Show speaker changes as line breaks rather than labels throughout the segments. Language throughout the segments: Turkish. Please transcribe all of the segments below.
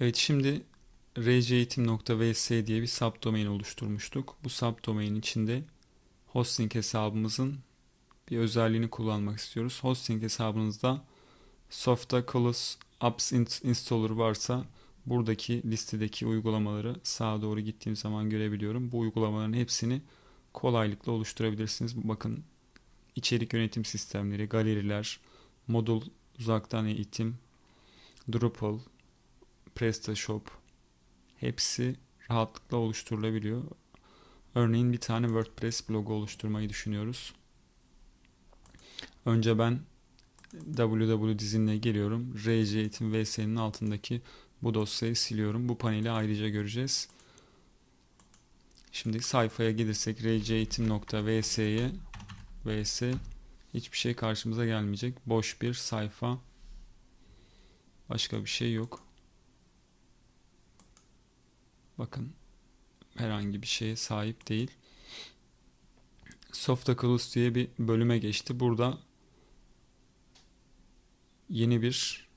Evet şimdi rceğitim.vs diye bir subdomain oluşturmuştuk. Bu subdomain içinde hosting hesabımızın bir özelliğini kullanmak istiyoruz. Hosting hesabınızda Softa Colors Apps Installer varsa buradaki listedeki uygulamaları sağa doğru gittiğim zaman görebiliyorum. Bu uygulamaların hepsini kolaylıkla oluşturabilirsiniz. Bakın içerik yönetim sistemleri, galeriler, modul uzaktan eğitim, Drupal, PrestaShop hepsi rahatlıkla oluşturulabiliyor. Örneğin bir tane WordPress blogu oluşturmayı düşünüyoruz. Önce ben www dizinine geliyorum. RC Eğitim VS'nin altındaki bu dosyayı siliyorum. Bu paneli ayrıca göreceğiz. Şimdi sayfaya gelirsek rceğitim.vs'ye vs hiçbir şey karşımıza gelmeyecek. Boş bir sayfa. Başka bir şey yok. Bakın herhangi bir şeye sahip değil. Softaculous diye bir bölüme geçti. Burada yeni bir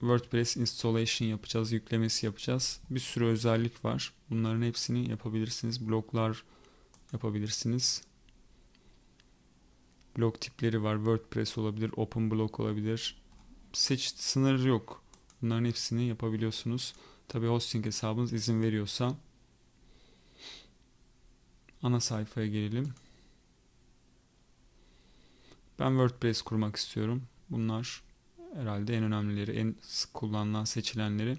WordPress installation yapacağız, yüklemesi yapacağız. Bir sürü özellik var. Bunların hepsini yapabilirsiniz. Bloklar yapabilirsiniz. Blok tipleri var. WordPress olabilir, Open Blok olabilir. Seç sınır yok. Bunların hepsini yapabiliyorsunuz. Tabi hosting hesabınız izin veriyorsa ana sayfaya gelelim. Ben WordPress kurmak istiyorum. Bunlar herhalde en önemlileri, en sık kullanılan seçilenleri.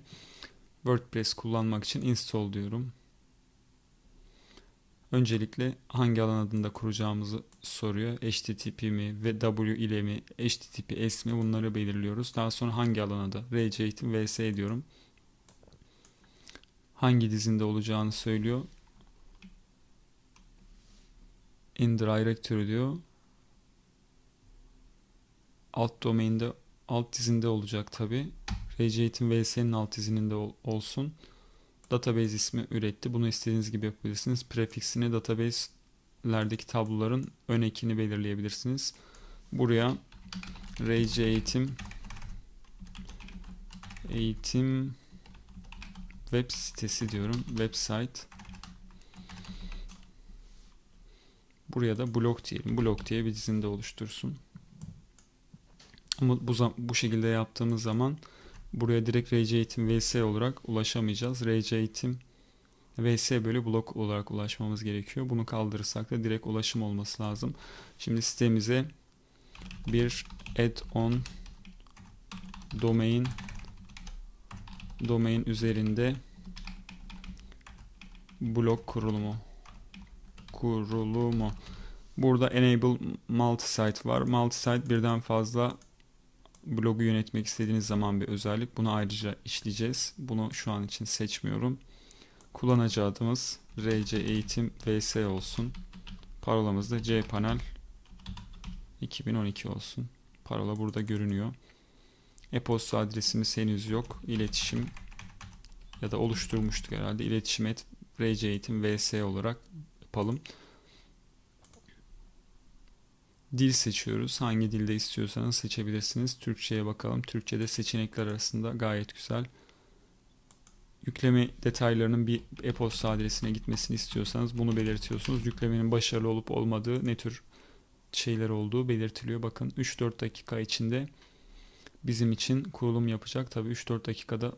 WordPress kullanmak için install diyorum. Öncelikle hangi alan adında kuracağımızı soruyor. HTTP mi ve W ile mi, HTTPS mi bunları belirliyoruz. Daha sonra hangi alan adı? RC eğitim vs diyorum. Hangi dizinde olacağını söylüyor. In directory diyor. Alt domainde alt dizinde olacak tabi. Eğitim vs'nin alt dizininde ol, olsun database ismi üretti. Bunu istediğiniz gibi yapabilirsiniz. Prefixini database'lerdeki tabloların ön ekini belirleyebilirsiniz. Buraya RC eğitim eğitim web sitesi diyorum. Website Buraya da blok diyelim. Blok diye bir dizinde oluştursun. Ama bu, bu şekilde yaptığımız zaman Buraya direkt RC eğitim vs olarak ulaşamayacağız. RC eğitim vs bölü blok olarak ulaşmamız gerekiyor. Bunu kaldırırsak da direkt ulaşım olması lazım. Şimdi sitemize bir add-on domain domain üzerinde blok kurulumu kurulumu burada enable multi-site var. Multi-site birden fazla blogu yönetmek istediğiniz zaman bir özellik. Bunu ayrıca işleyeceğiz. Bunu şu an için seçmiyorum. Kullanıcı adımız RC Eğitim VS olsun. Parolamız da cpanel 2012 olsun. Parola burada görünüyor. E-posta adresimiz henüz yok. İletişim ya da oluşturmuştuk herhalde. İletişim et RC Eğitim VS olarak yapalım. Dil seçiyoruz. Hangi dilde istiyorsanız seçebilirsiniz. Türkçe'ye bakalım. Türkçe'de seçenekler arasında gayet güzel. Yükleme detaylarının bir e-posta adresine gitmesini istiyorsanız bunu belirtiyorsunuz. Yüklemenin başarılı olup olmadığı ne tür şeyler olduğu belirtiliyor. Bakın 3-4 dakika içinde bizim için kurulum yapacak. Tabi 3-4 dakikada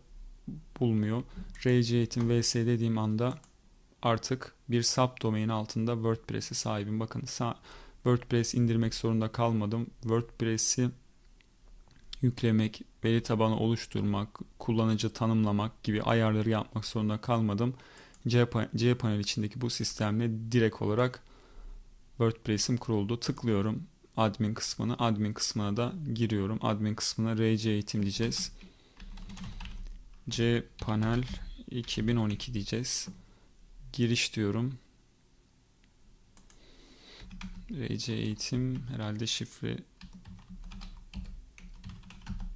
bulmuyor. RC VS dediğim anda artık bir subdomain altında WordPress'e sahibim. Bakın sağ WordPress indirmek zorunda kalmadım. WordPress'i yüklemek, veri tabanı oluşturmak, kullanıcı tanımlamak gibi ayarları yapmak zorunda kalmadım. cPanel içindeki bu sistemle direkt olarak WordPress'im kuruldu. Tıklıyorum admin kısmını. Admin kısmına da giriyorum. Admin kısmına RC eğitim diyeceğiz. cPanel 2012 diyeceğiz. Giriş diyorum. RC eğitim herhalde şifre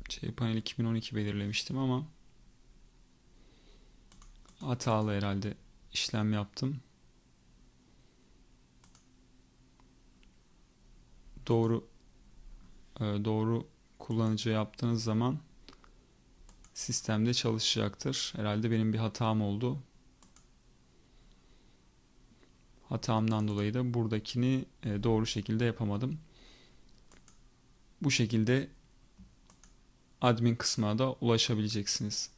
cPanel 2012 belirlemiştim ama hatalı herhalde işlem yaptım. Doğru e, doğru kullanıcı yaptığınız zaman sistemde çalışacaktır. Herhalde benim bir hatam oldu. Hatamdan dolayı da buradakini e, doğru şekilde yapamadım. Bu şekilde admin kısmına da ulaşabileceksiniz.